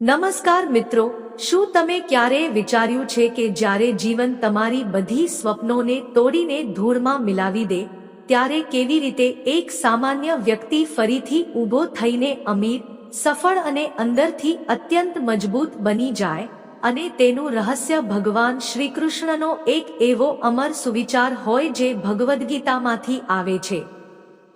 નમસ્કાર મિત્રો, શું તમે ક્યારેય વિચાર્યું છે કે જ્યારે જીવન તમારી બધી સ્વપ્નોને તોડીને ધૂળમાં મિલાવી દે, ત્યારે કેવી રીતે એક સામાન્ય વ્યક્તિ ફરીથી ઊભો થઈને અમીર, સફળ અને અંદરથી અત્યંત મજબૂત બની જાય? અને તેનું રહસ્ય ભગવાન શ્રીકૃષ્ણનો એક એવો અમર સુવિચાર હોય જે ભગવદ્ ગીતામાંથી આવે છે.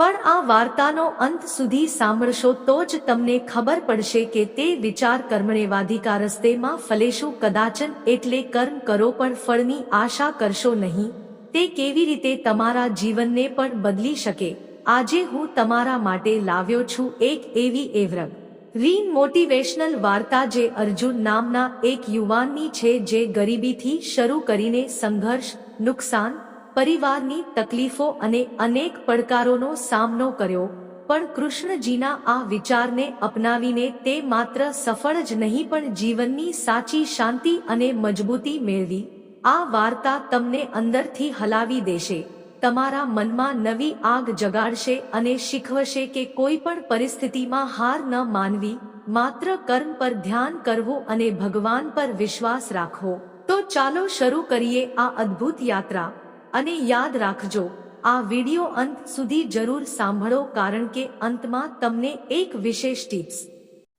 પણ આ વાર્તાનો અંત સુધી સાંભળશો તો જ તમને ખબર પડશે કે તે વિચાર કર્મણેવાધિકારસ્તેમાં ફલેશું કદાચન એટલે કર્મ કરો પણ ફળની આશા કરશો નહીં. તે કેવી રીતે તમારા જીવનને પણ બદલી શકે? આજે હું તમારા માટે લાવ્યો છું એક એવી એવરગ રીન મોટિવેશનલ વાર્તા જે અર્જુન નામના એક યુવાનની છે જે ગરીબીથી શરૂ કરીને સંઘર્ષ, નુકસાન પરિવારની તકલીફો અને અનેક પડકારોનો સામનો કર્યો, પણ કૃષ્ણજીના આ વિચારને અપનાવીને તે માત્ર સફળ જ નહીં પણ જીવનની સાચી શાંતિ અને મજબૂતી મેળવી. આ વાર્તા તમને અંદરથી હલાવી દેશે. તમારા મનમાં નવી આગ જગાડશે અને શીખવશે કે કોઈ પણ પરિસ્થિતિમાં હાર ન માનવી, માત્ર કર્મ પર ધ્યાન કરવું અને ભગવાન પર વિશ્વાસ રાખવો. તો ચાલો શરૂ કરીએ આ અદ્ભુત યાત્રા. અને યાદ રાખજો, આ વિડિયો અંત સુધી જરૂર સાંભળો કારણ કે અંતમાં તમને એક વિશેષ ટિપ્સ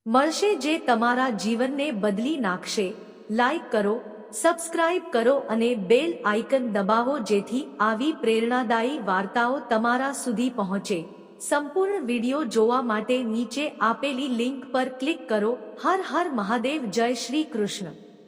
મળશે જે તમારા જીવનને બદલી નાખશે. લાઈક કરો સબસ્ક્રાઇબ કરો અને બેલ આઇકન દબાવો જેથી આવી પ્રેરણાદાયી વાર્તાઓ તમારા સુધી પહોંચે. સંપૂર્ણ વિડિયો જોવા માટે નીચે આપેલી લિંક પર ક્લિક કરો. હર હર મહાદેવ, જય શ્રી કૃષ્ણ.